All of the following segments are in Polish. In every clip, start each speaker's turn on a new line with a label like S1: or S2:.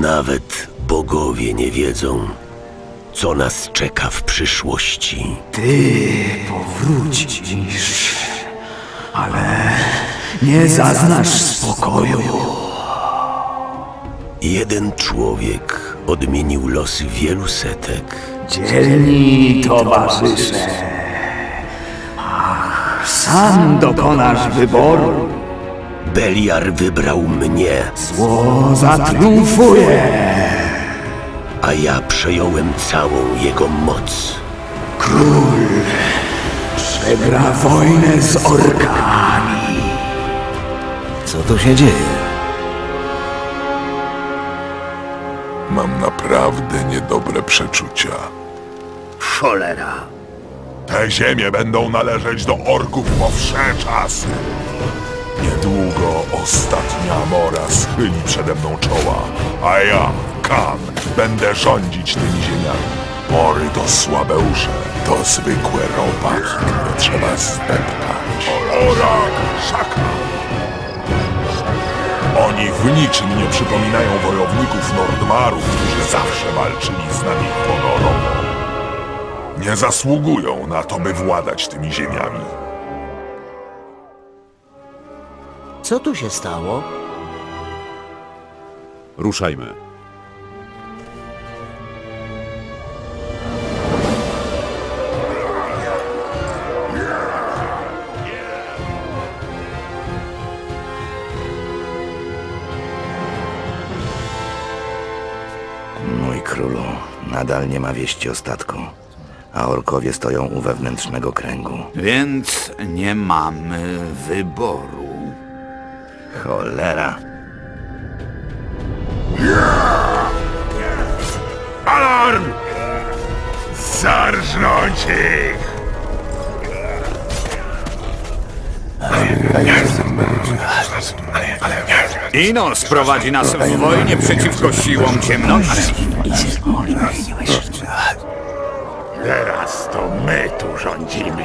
S1: Nawet bogowie nie wiedzą, co nas czeka w przyszłości.
S2: Ty powrócisz, ale nie zaznasz spokoju.
S1: Jeden człowiek odmienił losy wielu setek.
S2: Dzielni towarzysze, ach, sam dokonasz wyboru.
S1: Beliar wybrał mnie,
S2: Zło zatriumfuje.
S1: a ja przejąłem całą jego moc.
S2: Król przegra wojnę z orkami.
S3: Co tu się dzieje?
S4: Mam naprawdę niedobre przeczucia.
S1: Cholera!
S4: Te ziemie będą należeć do orków po wsze czasy. Niedługo ostatnia Amora schyli przede mną czoła, a ja, Kan, będę rządzić tymi ziemiami. Mory to słabe usze, to zwykłe robaki, które trzeba zdeptać. Orak, szaka! Oni w niczym nie przypominają wojowników Nordmaru, którzy zawsze walczyli z nami honorowo. Nie zasługują na to, by władać tymi ziemiami.
S3: Co tu się stało?
S5: Ruszajmy.
S6: Mój królu, nadal nie ma wieści o statku, a orkowie stoją u wewnętrznego kręgu.
S7: Więc nie mamy wyboru.
S6: Cholera.
S4: Alarm! Zarżnąć ich!
S7: Inos prowadzi nas w wojnie przeciwko siłom ciemności.
S4: Teraz to my tu rządzimy.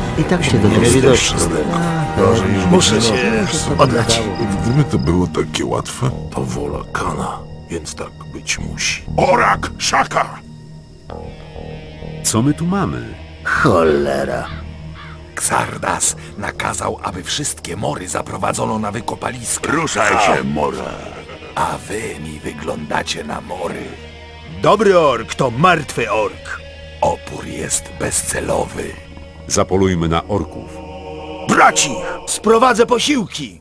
S3: I tak się do ciebie doszło.
S1: Muszę się oddać.
S4: Gdyby to było takie łatwe.
S1: To wola Kana, więc tak być musi.
S4: Orak, szaka!
S5: Co my tu mamy?
S1: Cholera!
S8: Xardas nakazał, aby wszystkie mory zaprowadzono na wykopaliska.
S4: Ruszaj się, morze!
S8: A wy mi wyglądacie na mory.
S1: Dobry ork to martwy ork.
S8: Opór jest bezcelowy.
S5: Zapolujmy na orków.
S1: Braci, sprowadzę posiłki.